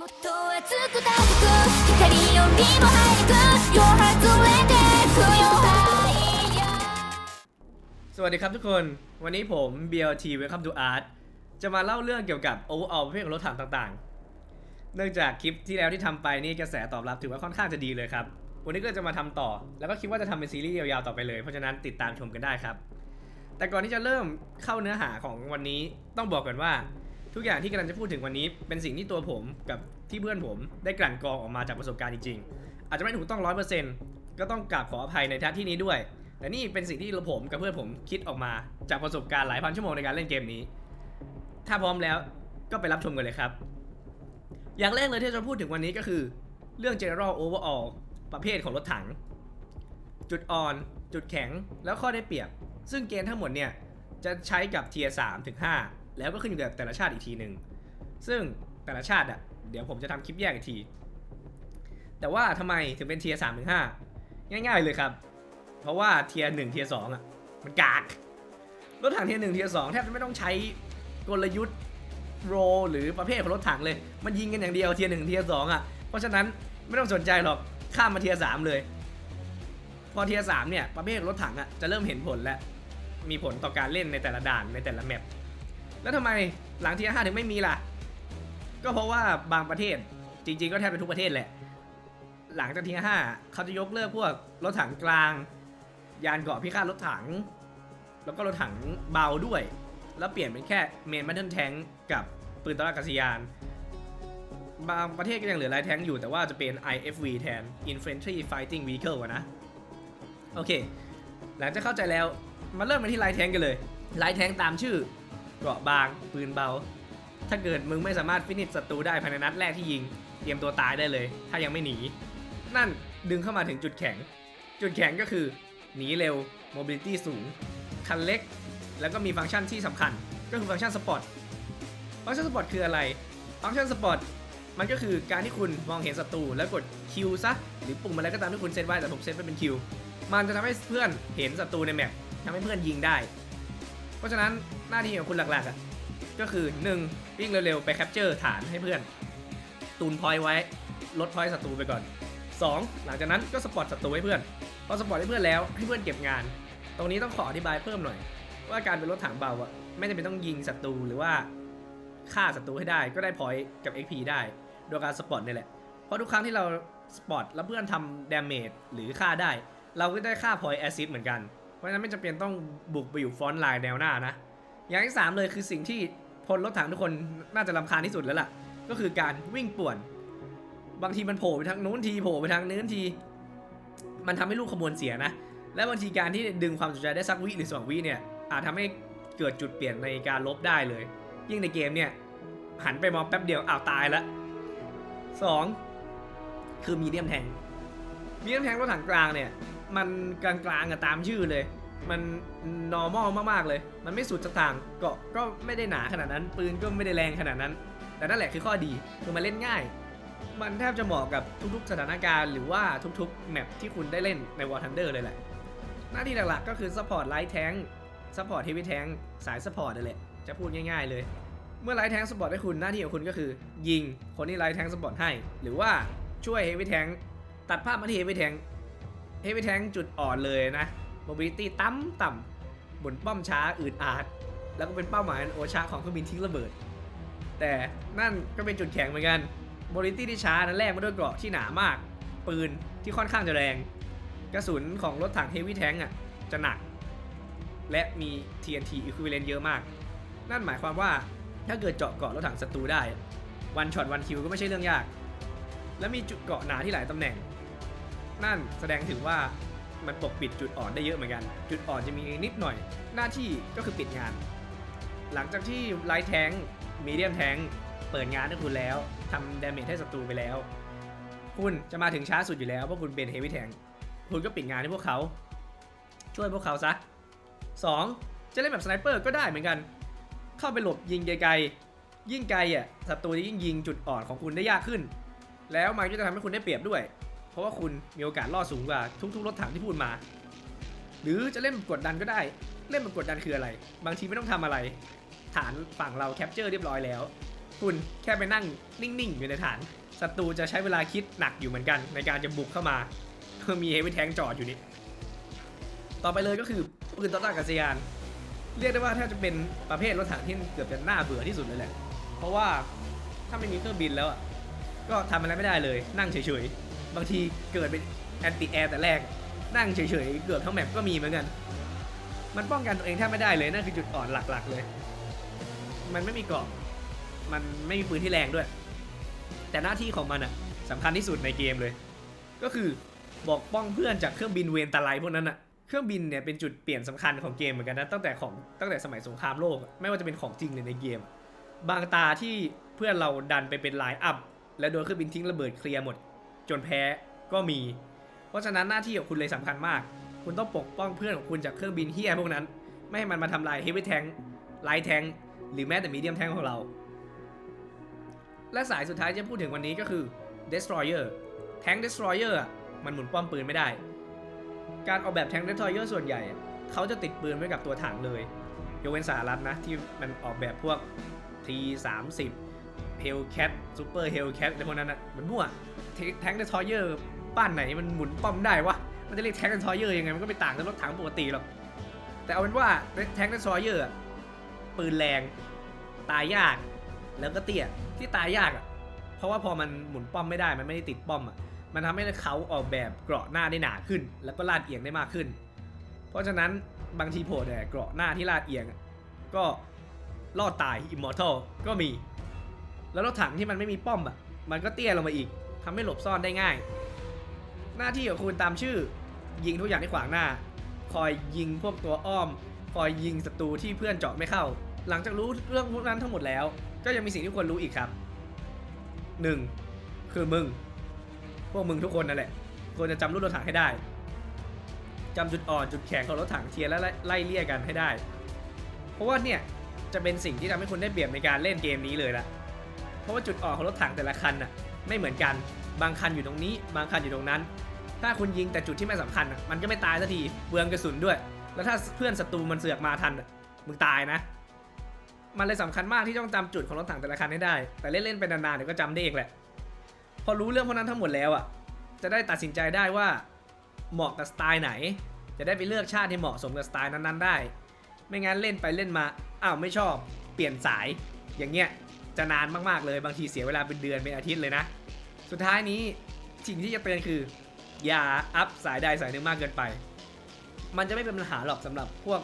もっと熱く高く光よりも早く Your heart 連れてくよ higher สวัสดีครับทุกคน วันนี้ผม BLT Welcome to Art จะมาเล่าเรื่องเกี่ยวกับ overall ประเภทของรถถังต่างๆ เนื่องจากคลิปที่แล้วที่ทำไปนี่กระแสตอบรับถือว่าค่อนข้างจะดีเลยครับ วันนี้ก็จะมาทำต่อ แล้วก็คิดว่าจะทำเป็นซีรีส์ยาวๆต่อไปเลย เพราะฉะนั้นติดตามชมกันได้ครับ แต่ก่อนที่จะเริ่มเข้าเนื้อหาของวันนี้ต้องบอกก่อนว่า ทุกอย่างที่กำลังจะพูดถึงวันนี้เป็นสิ่งที่ตัวผมกับที่เพื่อนผมได้กลั่นกรองออกมาจากประสบการณ์จริงๆ อาจจะไม่ถูกต้องร้อยเปอร์เซ็นต์ก็ต้องกราบขออภัยในท่าที่นี้ด้วย แต่นี่เป็นสิ่งที่ผมกับเพื่อนผมคิดออกมาจากประสบการณ์หลายพันชั่วโมงในการเล่นเกมนี้ ถ้าพร้อมแล้วก็ไปรับชมกันเลยครับ อย่างแรกเลยที่จะพูดถึงวันนี้ก็คือ เรื่อง general overall ประเภทของรถถัง จุดอ่อน จุดแข็ง แล้วข้อได้เปรียบ ซึ่งเกณฑ์ทั้งหมดเนี่ยจะใช้กับ tier 3ถึง5 แล้วก็ขึ้นอยู่กับแต่ละชาติอีกทีหนึ่งซึ่งแต่ละชาติอะเดี๋ยวผมจะทำคลิปแยกอีกที แต่ว่าทำไมถึงเป็น tier 3ถึง5ง่าย ๆเลยครับ เพราะว่า tier 1 tier 2อะมันกากรถถัง tier 1 tier 2แทบจะไม่ต้องใช้กลยุทธ์โรหรือประเภทของรถถังเลย มันยิงกันอย่างเดียว tier 1 tier 2อะเพราะฉะนั้นไม่ต้องสนใจหรอกข้ามมา tier 3เลย พอ tier 3เนี่ยประเภทรถถังอะจะเริ่มเห็นผลแล้วมีผลต่อการเล่นในแต่ละด่านในแต่ละแมป แล้วทำไมหลังเทียห้าถึงไม่มีล่ะ ก็เพราะว่าบางประเทศจริง ๆ ก็แทบเป็นทุกประเทศแหละ หลังจากเทียห้าเขาจะยกเลิกพวกรถถังกลาง ยานเกราะพิฆาตรถถัง แล้วก็รถถังเบาด้วย แล้วเปลี่ยนเป็นแค่เมนบัตเทิลแทงกับปืนตะอากาศยาน บางประเทศก็ยังเหลือไลท์แทงอยู่แต่ว่าจะเป็น IFV แทน Infantry Fighting Vehicle อะนะโอเค หลังจากเข้าใจแล้วมาเริ่มกันที่ไลท์แทงกันเลยไลท์แทงตามชื่อ เกราะบาง ปืนเบา ถ้าเกิดมึงไม่สามารถฟินิชศัตรูได้ภายในนัดแรกที่ยิง เตรียมตัวตายได้เลย ถ้ายังไม่หนี นั่นดึงเข้ามาถึงจุดแข็ง จุดแข็งก็คือ หนีเร็ว mobility สูง คันเล็ก แล้วก็มีฟังก์ชันที่สำคัญ ก็คือฟังก์ชันสปอร์ต ฟังก์ชันสปอร์ตคืออะไร ฟังก์ชันสปอร์ตมันก็คือการที่คุณมองเห็นศัตรูแล้วกดคิวซะ หรือปุ่มอะไรก็ตามที่คุณเซตไว้แต่ผมเซตไปเป็นคิวมันจะทำให้เพื่อนเห็นศัตรูในแมปทำให้เพื่อนยิงได้ เพราะฉะนั้นหน้าที่ของคุณหลักๆอะก็คือ 1. วิ่งเร็วๆ ไปแคปเจอร์ฐานให้เพื่อน ตูนพอยต์ไว้ ลดพอยต์ศัตรูไปก่อน 2. หลังจากนั้นก็สปอตศัตรูให้เพื่อนพอสปอตให้เพื่อนแล้วให้เพื่อนเก็บงาน ตรงนี้ต้องขออธิบายเพิ่มหน่อย ว่าการเป็นรถถังเบาอะไม่จำเป็นต้องยิงศัตรูหรือว่าฆ่าศัตรูให้ได้ก็ได้พอยต์กับ XP ได้โดยการสปอตนี่แหละเพราะทุกครั้งที่เราสปอตแล้วเพื่อนทำดาเมจหรือฆ่าได้ เราก็ได้ค่าพอยต์แอซิดเหมือนกัน เพราะฉะนั้นไม่จำเป็นต้องบุกไปอยู่ฟอนต์ไลน์แนวหน้านะ อย่างที่ 3 เลยคือสิ่งที่พลรถถังทุกคนน่าจะรำคาญที่สุดแล้วล่ะ ก็คือการวิ่งป่วน บางทีมันโผล่ไปทางนู้นทีโผล่ไปทางนี้นที มันทำให้ลูกขบวนเสียนะ และบางทีการที่ดึงความสนใจได้สักวิหรือสองวิเนี่ยอาจทำให้เกิดจุดเปลี่ยนในการลบได้เลย ยิ่งในเกมเนี่ยหันไปมองแป๊บเดียวอ้าวตายละสองคือมีเดียมแทงมีน้ำแทงรถถังกลางเนี่ย มันกลางๆอะตามชื่อเลย มัน normal มากๆเลย มันไม่สุดสตางค์เกาะก็ไม่ได้หนาขนาดนั้น ปืนก็ไม่ได้แรงขนาดนั้น แต่นั่นแหละคือข้อดีคือมันเล่นง่าย มันแทบจะเหมาะกับทุกๆสถานการณ์หรือว่าทุกๆแมปที่คุณได้เล่นใน War Thunder เลยแหละ หน้าที่หลักๆก็คือ support light tank support heavy tank สาย support นั่นแหละจะพูดง่ายๆเลยเมื่อ light tank support ให้คุณหน้าที่ของคุณก็คือ ยิงคนที่ light tank support ให้ หรือว่าช่วย heavy tank ตัดภาพมาที่ heavy tank heavy tank จุดอ่อนเลยนะ mobility ต่ำต่ำบนป้อมช้าอืดอาด แล้วก็เป็นเป้าหมายโอชาของเครื่องบินทิ้งระเบิด แต่นั่นก็เป็นจุดแข็งเหมือนกัน mobility ที่ช้านั้นแลกมาด้วยเกราะที่หนามาก ปืนที่ค่อนข้างจะแรง กระสุนของรถถัง heavy tank อะจะหนัก และมี TNT equivalent เยอะมาก นั่นหมายความว่าถ้าเกิดเจาะเกาะรถถังศัตรูได้ วันช็อตวันคิวก็ไม่ใช่เรื่องยาก และมีจุดเกาะหนาที่หลายตำแหน่ง นั่นแสดงถึงว่ามันปกปิดจุดอ่อนได้เยอะเหมือนกัน จุดอ่อนจะมีนิดหน่อย หน้าที่ก็คือปิดงาน หลังจากที่ไลท์แทงมีเดียมแทงเปิดงานให้คุณแล้วทำดาเมจให้ศัตรูไปแล้ว คุณจะมาถึงช้าสุดอยู่แล้วเพราะคุณเป็นเฮฟวี่แทงคุณก็ปิดงานให้พวกเขา ช่วยพวกเขาซะ 2. จะเล่นแบบสไนเปอร์ก็ได้เหมือนกัน เข้าไปหลบยิงไกลๆยิ่งไกลอะศัตรูจะยิ่งยิงจุดอ่อนของคุณได้ยากขึ้น แล้วมันก็จะทำให้คุณได้เปรียบด้วย ราะว่าคุณมีโอกาสรอดสูงกว่าทุกๆรถถังที่พูดมา หรือจะเล่นกดดันก็ได้ เล่นแบบกดดันคืออะไร บางทีไม่ต้องทำอะไร ฐานฝั่งเราแคปเจอร์เรียบร้อยแล้ว คุณแค่ไปนั่งนิ่งๆอยู่ในฐานศัตรูจะใช้เวลาคิดหนักอยู่เหมือนกัน ในการจะบุกเข้ามาเพื่อมีเฮฟวี่แทงจอดอยู่นี่ต่อไปเลยก็คือปืนต่อต้านอากาศยาน เรียกได้ว่าถ้าจะเป็นประเภทรถถังที่เกือบจะน่าเบื่อที่สุดเลยแหละ เพราะว่าถ้าไม่มีเครื่องบินแล้วก็ทำอะไรไม่ได้เลยนั่งเฉยๆ บางทีเกิดเป็นแอนติแอร์แต่แรก นั่งเฉยๆ เกือบทั้งแมปก็มีเหมือนกัน มันป้องกันตัวเองแทบไม่ได้เลยนั่นคือจุดอ่อนหลักๆเลย มันไม่มีเกราะมันไม่มีปืนที่แรงด้วย แต่หน้าที่ของมันอะสำคัญที่สุดในเกมเลย ก็คือบอกป้องเพื่อนจากเครื่องบินเวนตาไลพวกนั้นอะเครื่องบินเนี่ยเป็นจุดเปลี่ยนสำคัญของเกมเหมือนกันนะตั้งแต่ของตั้งแต่สมัยสงครามโลก ไม่ว่าจะเป็นของจริงเลยในเกม บางตาที่เพื่อนเราดันไปเป็นไลน์อัพ และโดนเครื่องบินทิ้งระเบิดเคลียร์หมด จนแพ้ก็มี เพราะฉะนั้นหน้าที่ของคุณเลยสำคัญมาก คุณต้องปกป้องเพื่อนของคุณจากเครื่องบินเฮียพวกนั้น ไม่ให้มันมาทำลายเฮฟวี่แทงไลท์แทงหรือแม้แต่มีเดียมแทงของเรา และสายสุดท้ายที่พูดถึงวันนี้ก็คือ Destroyer แทง Destroyer มันหมุนป้อมปืนไม่ได้ การออกแบบแทง Destroyer ส่วนใหญ่ เขาจะติดปืนไว้กับตัวถังเลยยกเว้นสหรัฐนะ ที่มันออกแบบพวก T30 Hellcat Super Hellcat อะไรพวกนั้นอะมันมั่ว แทง Destroyer บ้านไหนมันหมุนป้อมได้วะ มันจะเรียกแทง Destroyer ยังไง มันก็ไม่ต่างจากรถถังปกติหรอก แต่เอาเป็นว่าแทง Destroyer อะปืนแรง ตายยาก แล้วก็เตี้ย ที่ตายยากอะ เพราะว่าพอมันหมุนป้อมไม่ได้ มันไม่ได้ติดป้อมอะ มันทำให้เขาออกแบบเกราะหน้าได้หนาขึ้น แล้วก็ลาดเอียงได้มากขึ้น เพราะฉะนั้นบางทีโผล่แต่เกราะหน้าที่ลาดเอียงก็รอดตายอิมมอร์ทัลก็มี แล้วรถถังที่มันไม่มีป้อมอะ มันก็เตี้ยลงมาอีก ทำให้หลบซ่อนได้ง่าย หน้าที่ของคุณตามชื่อ ยิงทุกอย่างที่ขวางหน้า คอยยิงพวกตัวอ้อม คอยยิงศัตรูที่เพื่อนเจาะไม่เข้า หลังจากรู้เรื่องพวกนั้นทั้งหมดแล้ว ก็ยังมีสิ่งที่ควรรู้อีกครับ 1. คือมึง พวกมึงทุกคนนั่นแหละควรจะจำรุ่นรถถังให้ได้จำจุดอ่อนจุดแข็งของรถถังเทียร์และไล่ไล่เลี่ยกันให้ได้ เพราะว่าเนี่ยจะเป็นสิ่งที่ทำให้คุณได้เปรียบในการเล่นเกมนี้เลยละเพราะว่าจุดอ่อนของรถถังแต่ละคันน่ะ ไม่เหมือนกัน บางคันอยู่ตรงนี้ บางคันอยู่ตรงนั้น ถ้าคุณยิงแต่จุดที่ไม่สำคัญ มันก็ไม่ตายสักทีเปลืองกระสุนด้วย แล้วถ้าเพื่อนศัตรูมันเสือกมาทันมึงตายนะ มันเลยสำคัญมากที่ต้องจำจุดของรถถังแต่ละคันให้ได้ แต่เล่นๆไปนานๆเดี๋ยวก็จำได้เองแหละ พอรู้เรื่องพวกนั้นทั้งหมดแล้วอะ จะได้ตัดสินใจได้ว่าเหมาะกับสไตล์ไหน จะได้ไปเลือกชาติที่เหมาะสมกับสไตล์นั้นๆได้ ไม่งั้นเล่นไปเล่นมา อ้าวไม่ชอบ เปลี่ยนสาย อย่างเงี้ยจะนานมากๆเลย บางทีเสียเวลาเป็นเดือนเป็นอาทิตย์เลยนะ สุดท้ายนี้สิ่งที่จะเตือนคือ อย่าอัพสายใดสายหนึ่งมากเกินไป มันจะไม่เป็นปัญหาหรอกสำหรับพวก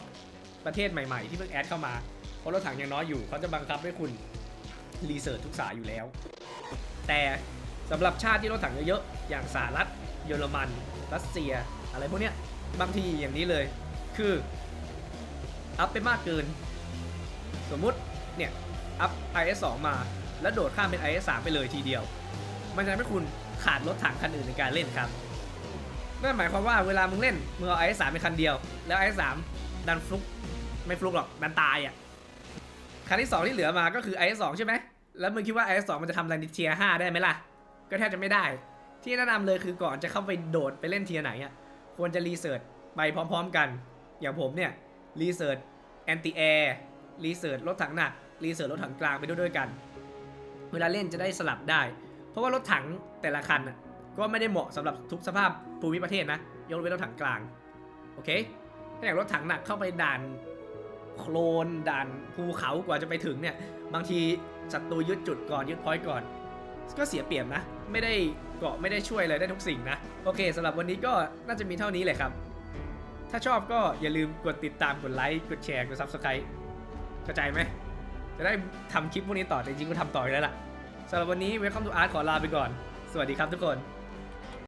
ประเทศใหม่ๆ ที่เพิ่งแอดเข้ามา เพราะรถถังยังน้อยอยู่เขาจะบังคับให้คุณรีเสิร์ชทุกสายอยู่แล้ว แต่สำหรับชาติที่รถถังเยอะๆอย่างสหรัฐเยอรมัน รัสเซีย อะไรพวกเนี้ยบางทีอย่างนี้เลย คืออัพไปมากเกิน สมมุติเนี่ยอัพ IS 2มาแล้วโดดข้ามเป็น IS 3ไปเลยทีเดียว มันจะทำให้คุณขาดรถถังคันอื่นในการเล่นครับ นั่นหมายความว่าเวลามึงเล่นมึงเอา IS 3เป็นคันเดียว แล้ว IS 3ดันฟลุกไม่ฟลุกหรอกดันตายอะคันที่2ที่เหลือมาก็คือ IS 2ใช่ไหมแล้วมึงคิดว่า IS 2มันจะทำอะไรในเทียร์5ได้ไหมล่ะ ก็แทบจะไม่ได้ ที่แนะนำเลยคือก่อนจะเข้าไปโดดไปเล่นเทียไหนอะควรจะรีเสิร์ชไปพร้อม ๆ กัน อย่างผมเนี่ยรีเสิร์ชแอนตี้แอร์รีเสิร์ชรถถังหนักรีเสิร์ชรถถังกลางไปด้วยด้วยกัน เวลาเล่นจะได้สลับได้ เพราะว่ารถถังแต่ละคันก็ไม่ได้เหมาะสำหรับทุกสภาพภูมิประเทศนะยกเว้นรถถังกลาง โอเคถ้าอย่างรถถังหนักเข้าไปด่านโคลนด่านภูเขากว่าจะไปถึงเนี่ย บางทีศัตรูยึดจุดก่อนยึดพอยต์ก่อน ก็เสียเปรียบนะ ไม่ได้เกาะไม่ได้ช่วยอะไรได้ทุกสิ่งนะ โอเคสำหรับวันนี้ก็น่าจะมีเท่านี้แหละครับ ถ้าชอบก็อย่าลืมกดติดตามกดไลค์กดแชร์กด subscribe เข้าใจไหมจะได้ทำคลิปพวกนี้ต่อแต่จริงก็ทำต่ออยู่แล้วล่ะ สำหรับวันนี้ Welcome to Art ขอลาไปก่อน สวัสดีครับทุกคน